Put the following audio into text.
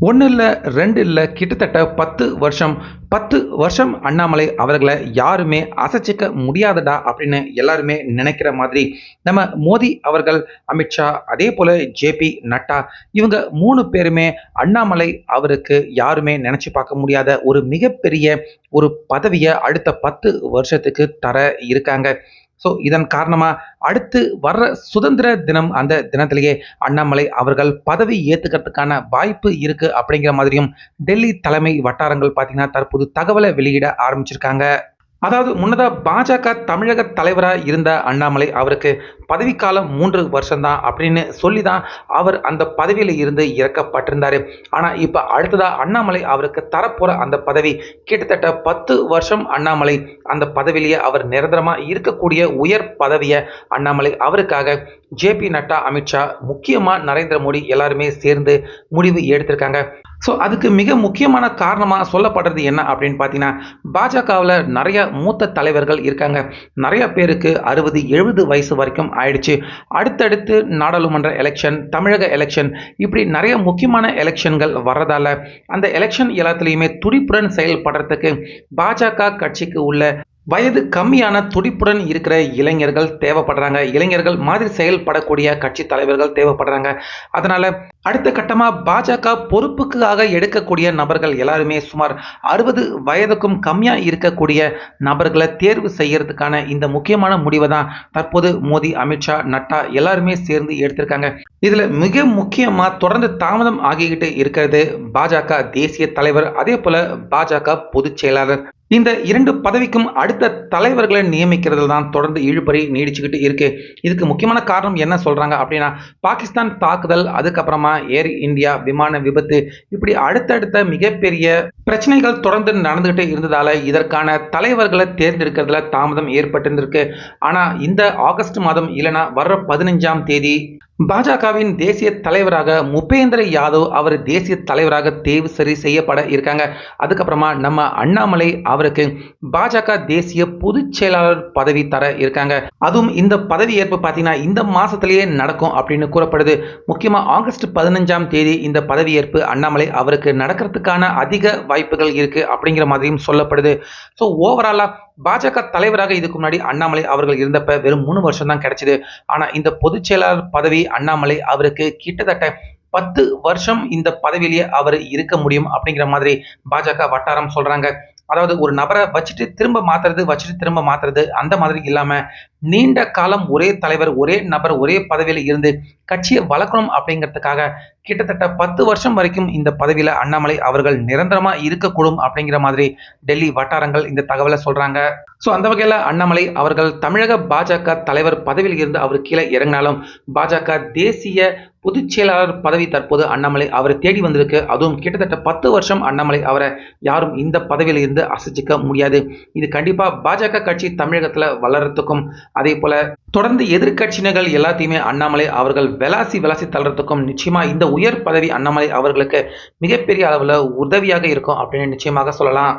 ஒன்று இல்லை ரெண்டு இல்லை கிட்டத்தட்ட பத்து வருஷம் பத்து வருஷம் அண்ணாமலை அவர்களை யாருமே அசைச்சிக்க முடியாதடா அப்படின்னு எல்லாருமே நினைக்கிற மாதிரி நம்ம மோடி அவர்கள் அமித்ஷா அதே போல் ஜேபி நட்டா இவங்க மூணு பேருமே அண்ணாமலை அவருக்கு யாருமே நினச்சி பார்க்க முடியாத ஒரு மிகப்பெரிய ஒரு பதவியை அடுத்த பத்து வருஷத்துக்கு தர இருக்காங்க. ஸோ இதன் காரணமாக அடுத்து வர்ற சுதந்திர தினம் அந்த தினத்திலேயே அண்ணாமலை அவர்கள் பதவி ஏற்றுக்கிறதுக்கான வாய்ப்பு இருக்குது அப்படிங்கிற மாதிரியும் டெல்லி தலைமை வட்டாரங்கள் பார்த்தீங்கன்னா தற்போது தகவலை வெளியிட ஆரம்பிச்சிருக்காங்க. அதாவது முன்னதாக பாஜக தமிழக தலைவராக இருந்த அண்ணாமலை அவருக்கு பதவிக்காலம் மூன்று வருஷம்தான் அப்படின்னு சொல்லி தான் அவர் அந்த பதவியில் இருந்து இறக்கப்பட்டிருந்தார். ஆனால் இப்போ அடுத்ததாக அண்ணாமலை அவருக்கு தரப்போகிற அந்த பதவி கிட்டத்தட்ட பத்து வருஷம் அண்ணாமலை அந்த பதவியிலேயே அவர் நிரந்தரமாக இருக்கக்கூடிய உயர் பதவியை அண்ணாமலை அவருக்காக ஜேபி நட்டா அமித்ஷா முக்கியமாக நரேந்திர மோடி எல்லாருமே சேர்ந்து முடிவு எடுத்திருக்காங்க. ஸோ அதுக்கு மிக முக்கியமான காரணமாக சொல்லப்படுறது என்ன அப்படின்னு பார்த்தீங்கன்னா பாஜகவில் நிறைய மூத்த தலைவர்கள் இருக்காங்க. நிறைய பேருக்கு அறுபது எழுபது வயசு வரைக்கும் ஆயிடுச்சு. அடுத்தடுத்து நாடாளுமன்ற எலெக்ஷன் தமிழக எலெக்ஷன் இப்படி நிறைய முக்கியமான எலெக்ஷன்கள் வர்றதால அந்த எலெக்ஷன் எல்லாத்துலேயுமே துடிப்புடன் செயல்படுறதுக்கு பாஜக கட்சிக்கு உள்ள வயது கம்மியான துடிப்புடன் இருக்கிற இளைஞர்கள் தேவைப்படுறாங்க. இளைஞர்கள் மாதிரி செயல்படக்கூடிய கட்சி தலைவர்கள் தேவைப்படுறாங்க. அதனால அடுத்த கட்டமாக பாஜக பொறுப்புக்காக எடுக்கக்கூடிய நபர்கள் எல்லாருமே சுமார் அறுபது வயதுக்கும் கம்மியாக இருக்கக்கூடிய நபர்களை தேர்வு செய்யறதுக்கான இந்த முக்கியமான முடிவை தான் தற்போது மோடி அமித்ஷா நட்டா எல்லாருமே சேர்ந்து எடுத்திருக்காங்க. இதில் மிக முக்கியமாக தொடர்ந்து தாமதம் ஆகிக்கிட்டு இருக்கிறது பாஜக தேசிய தலைவர். அதே போல பாஜக பொதுச் செயலாளர். இந்த இரண்டு பதவிக்கும் அடுத்த தலைவர்களை நியமிக்கிறதுல தான் தொடர்ந்து இழுபறி நீடிச்சுக்கிட்டு இருக்கு. இதுக்கு முக்கியமான காரணம் என்ன சொல்றாங்க அப்படின்னா பாகிஸ்தான் தாக்குதல் அதுக்கப்புறமா ஏர் இந்தியா விமான விபத்து இப்படி அடுத்தடுத்த மிகப்பெரிய பிரச்சனைகள் தொடர்ந்து நடந்துகிட்டு இருந்ததால இதற்கான தலைவர்களை தேர்ந்தெடுக்கிறதுல தாமதம் ஏற்பட்டிருந்திருக்கு. ஆனா இந்த ஆகஸ்ட் மாதம் இல்லைனா வர்ற பதினஞ்சாம் தேதி பாஜகவின் தேசிய தலைவராக முபேந்திர யாதவ் அவர் தேசிய தலைவராக தேர்வு சரி செய்யப்பட இருக்காங்க. அதுக்கப்புறமா நம்ம அண்ணாமலை அவருக்கு பாஜக தேசிய பொதுச் செயலாளர் பதவி தர இருக்காங்க. அதுவும் இந்த பதவி ஏற்பு பார்த்தீங்கன்னா இந்த மாசத்திலேயே நடக்கும் அப்படின்னு கூறப்படுது. முக்கியமாக ஆகஸ்ட் பதினஞ்சாம் தேதி இந்த பதவியேற்பு அண்ணாமலை அவருக்கு நடக்கிறதுக்கான அதிக வாய்ப்புகள் இருக்கு அப்படிங்கிற மாதிரியும் சொல்லப்படுது. ஸோ ஓவராலாக பாஜக தலைவராக இதுக்கு முன்னாடி அண்ணாமலை அவர்கள் இருந்தப்ப வெறும் மூணு வருஷம் தான் கிடைச்சிது. ஆனால் இந்த பொதுச் செயலாளர் பதவி அண்ணாமலை அவருக்கு கிட்டத்தட்ட பத்து வருஷம் இந்த பதவியிலேயே அவர் இருக்க முடியும் அப்படிங்கிற மாதிரி பாஜக வட்டாரம் சொல்றாங்க. அதாவது ஒரு நபரை வச்சுட்டு திரும்ப மாத்துறது வச்சுட்டு திரும்ப மாத்துறது அந்த மாதிரி இல்லாம நீண்ட காலம் ஒரே தலைவர் ஒரே நபர் ஒரே பதவியில் இருந்து கட்சியை வளர்க்கணும் அப்படிங்கிறதுக்காக கிட்டத்தட்ட பத்து வருஷம் வரைக்கும் இந்த பதவியில அண்ணாமலை அவர்கள் நிரந்தரமா இருக்கக்கூடும் அப்படிங்கிற மாதிரி டெல்லி வட்டாரங்கள் இந்த தகவலை சொல்றாங்க. ஸோ அந்த வகையில் அண்ணாமலை அவர்கள் தமிழக பாஜக தலைவர் பதவியில் இருந்து அவர் கீழே இறங்கினாலும் பாஜக தேசிய பொதுச் செயலாளர் பதவி தற்போது அண்ணாமலை அவரை தேடி வந்திருக்கு. அதுவும் கிட்டத்தட்ட பத்து வருஷம் அண்ணாமலை அவரை யாரும் இந்த பதவியில் இருந்து அசைச்சிக்க முடியாது. இது கண்டிப்பா பாஜக கட்சி தமிழகத்தில் வளர்றதுக்கும் அதே போல தொடர்ந்து எதிர்கட்சியினர்கள் எல்லாத்தையுமே அண்ணாமலை அவர்கள் விளாசி விளாசி தள்ளுறதுக்கும் நிச்சயமா இந்த உயர் பதவி அண்ணாமலை அவர்களுக்கு மிகப்பெரிய அளவில் உதவியாக இருக்கும் அப்படின்னு நிச்சயமாக சொல்லலாம்.